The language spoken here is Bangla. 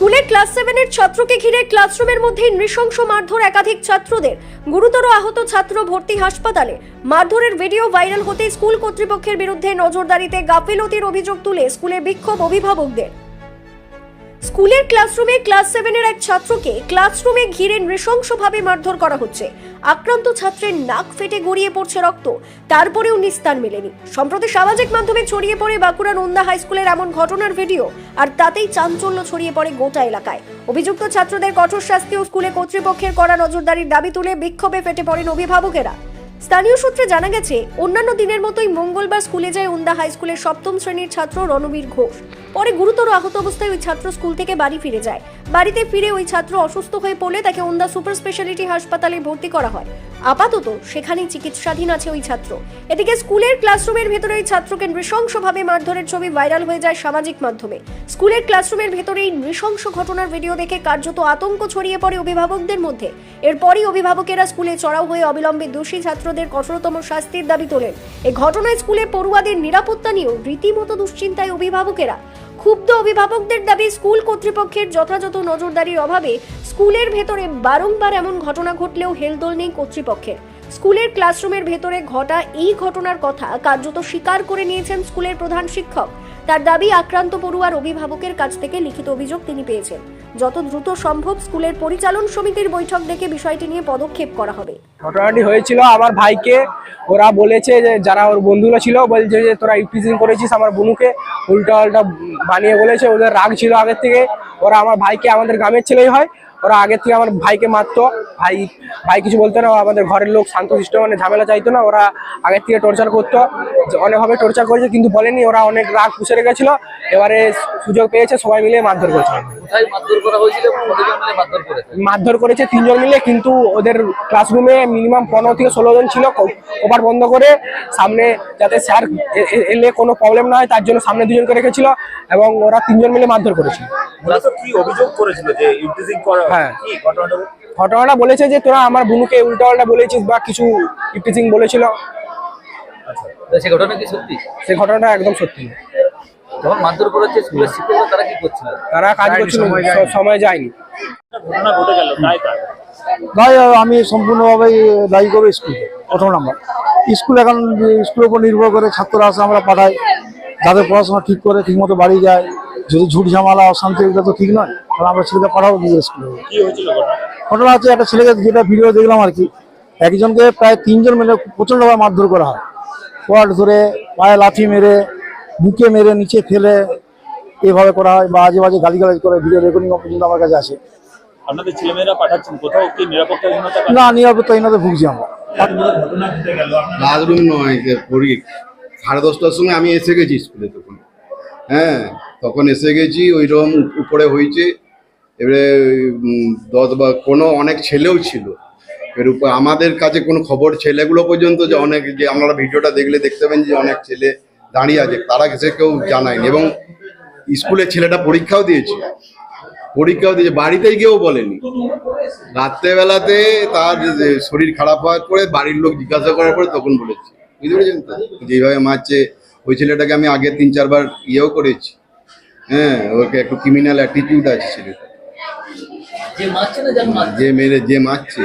স্কুলে ক্লাস সেভেনের ছাত্রকে ঘিরে ক্লাসরুমের মধ্যে নৃশংস মারধর একাধিক ছাত্রদের। গুরুতর আহত ছাত্র ভর্তি হাসপাতালে। মারধরের ভিডিও ভাইরাল হতে স্কুল কর্তৃপক্ষের বিরুদ্ধে নজরদারিতে গাফিলতির অভিযোগ তুলে স্কুলে বিক্ষোভ অভিভাবকদের। স্কুলের ক্লাসরুমে ক্লাস সেভেনের এক ছাত্রকে ক্লাসরুমে ঘিরে নৃশংসভাবে মারধর করা হচ্ছে। আক্রান্ত ছাত্রের নাক ফেটে গড়িয়ে পড়ছে রক্ত। তারপরেও নিস্তার মেলেনি। সম্প্রতি সামাজিক মাধ্যমে ছড়িয়ে পড়ে বাঁকুড়া নন্দা হাই স্কুলের এমন ঘটনার ভিডিও, আর তাতেই চাঞ্চল্য ছড়িয়ে পড়ে গোটা এলাকায়। অভিযুক্ত ছাত্রদের কঠোর শাস্তি ও স্কুলে কর্তৃপক্ষের করা নজরদারির দাবি তুলে বিক্ষোভে ফেটে পড়েন অভিভাবকেরা। স্থানীয় সূত্রে জানা গেছে, অন্যান্য দিনের মতোই মঙ্গলবার স্কুলে যায় উন্দা হাই স্কুলের সপ্তম শ্রেণির ছাত্র রণবীর ঘোষ। পরে গুরুতর আহত অবস্থায় ওই ছাত্র স্কুল থেকে বাড়ি ফিরে যায়। বাড়িতে ফিরে ওই ছাত্র অসুস্থ হয়ে পড়লে তাকে উন্দা সুপার স্পেশালিটি হাসপাতালে ভর্তি করা হয়। আপাতত সেখানেই চিকিৎসাধীন আছে ওই ছাত্র। এদিকে স্কুলের ক্লাসরুমের ভেতরে ওই ছাত্রকে নৃশংসভাবে মারধরের ছবি ভাইরাল হয়ে যায় সামাজিক মাধ্যমে। স্কুলের ক্লাসরুমের ভেতরে এই নৃশংস ঘটনার ভিডিও দেখে কার্যত আতঙ্ক ছড়িয়ে পড়ে অভিভাবকদের মধ্যে। এরপরই অভিভাবকেরা স্কুলে চড়াও হয়ে অবিলম্বে দোষী ছাত্রদের কঠোরতম শাস্তির দাবি তোলেন। এই ঘটনায় স্কুলে পড়ুয়াদের নিরাপত্তা নিয়েও রীতিমতো দুশ্চিন্তায় অভিভাবকেরা ক্ষুব্ধ অভিভাবকদের দাবি স্কুল কর্তৃপক্ষের যথাযথ নজরদারির অভাবে স্কুলের ভেতরে বারংবার এমন ঘটনা ঘটলেও হেলদোল নেই কর্তৃপক্ষের। স্কুলের ক্লাসরুমের ভেতরে ঘটা এই ঘটনার কথা কার্যত স্বীকার করে নিয়েছেন স্কুলের প্রধান শিক্ষক। তার দাবি, আক্রান্ত পড়ুয়ার অভিভাবকের কাছ থেকে লিখিত অভিযোগ তিনি পেয়েছেন। যত দ্রুত সম্ভব স্কুলের পরিচালন সমিতির বৈঠক ডেকে বিষয়টি নিয়ে পদক্ষেপ করা হবে। ঘটনাটি হয়েছিল আমার ভাইকে। ওরা বলেছে যে, যারা ওর বন্ধুরা ছিল, বলছে যে, তোরা ইউটিজিং করেছিস আমার বোনুকে। উল্টা পাল্টা বানিয়ে বলেছে। ওদের রাগ ছিল আগের থেকে। ওরা আমার ভাইকে আমাদের গ্রামের ছেলেই হয়। ওরা আগের থেকে আমার ভাইকে মারতো। ভাই ভাই কিছু বলতো না আমাদের ঘরের লোক শান্ত শান্তশিষ্ট মানে ঝামেলা চাইতো না ওরা আগের থেকে টর্চার করতো অনেকভাবে টর্চার করেছে কিন্তু বলেনি ওরা অনেক রাগ পুষে রেখেছিল এবারে সুযোগ পেয়েছে সবাই মিলে মারধর করেছে। মারধর করা হয়েছিল এবং কতজন মিলে মারধর করেছে? তিনজন মিলে কিন্তু ওদের ক্লাসরুমে মিনিমাম পনেরো থেকে ষোলো জন ছিল ওভার বন্ধ করে সামনে যাতে স্যার এলে কোনো প্রবলেম না হয় তার জন্য সামনে দুজনকে রেখেছিল এবং ওরা তিনজন মিলে মারধর করেছিল। কি অভিযোগ করেছিল যে ইউটিজিং করা হ্যাঁ। কি ঘটনাটা? ঘটনাটা বলেছে যে তোরা আমার বুনুকে উল্টাপাল্টা বলেছিস বা কিছু ইফটিচিং বলেছিল। তো সে ঘটনা কি সত্যি? সেই ঘটনাটা একদম সত্যি। যখন মারধর করেছে স্কুলের শিক্ষকরা তারা কি করছিল? তারা কাজ করছিল সময় যায়নি। ঘটনা ঘটে গেল তাই তাই তাই আমি সম্পূর্ণভাবে দায়ী করব স্কুল প্রথম নাম্বার। স্কুল এখন স্কুলের উপর নির্ভর করে ছাত্ররা আসে আমরা পাঠাই। যাদের পড়াশোনা ঠিক করে ঠিকমতো বাড়ি যায়। যদি ঝুট ঝামেলা অশান্তি এটা তো ঠিক নয়। তাহলে আমরা ছেলেকে পাঠাবো নিজের স্কুলে? ঘটনা হচ্ছে একটা ছেলেকে যেটা ভিডিও দেখলাম আর কি একজনকে প্রায় তিনজন মিলে প্রচণ্ডভাবে মারধর করা হয়। কোয়াট ধরে পায়ে লাঠি মেরে বুকে মেরে নিচে ফেলে এভাবে করা হয় বা আজে বাজে গালিগালাজ করে ভিডিও রেকর্ডিং পর্যন্ত আমার কাছে আসে। আপনাদের ছেলেমেয়েরা পাঠাচ্ছেন? কোথাও কি নিরাপত্তাহীনতা না নিরাপত্তাহীনতা ভুগছি আমরা। ঘটনা ঘটে গেল আপনার ক্লাসরুম নয় যে পড়ি সাড়ে দশটার সময় আমি এসে গেছি স্কুলে তখন। হ্যাঁ তখন এসে গেছি ওই রকম উপরে হয়েছে। এবারে দশ বা কোনো অনেক ছেলেও ছিল। এর উপর আমাদের কাছে কোনো খবর ছেলেগুলো পর্যন্ত যে অনেক, যে আপনারা ভিডিওটা দেখলে দেখতে পাবেন যে অনেক ছেলে দাঁড়িয়ে আছে, তারা কাছে কেউ জানায়নি এবং স্কুলের ছেলেটা পরীক্ষাও দিয়েছে। পরীক্ষাও দিয়েছে, বাড়িতেই কেউ বলেনি। রাত্রেবেলাতে তার শরীর খারাপ হওয়ার পরে বাড়ির লোক জিজ্ঞাসা করার পরে তখন বলেছে। বুঝতে পেরেছেন তো? যেভাবে মারছে, ওই ছেলেটাকে আমি আগে তিন চারবার ইয়েও করেছি। হ্যাঁ ওকে একটু ক্রিমিনাল অ্যাটিটিউড আছে ছেলেটা যে মারছে না যার মারছে যে মেরে যে মারছে।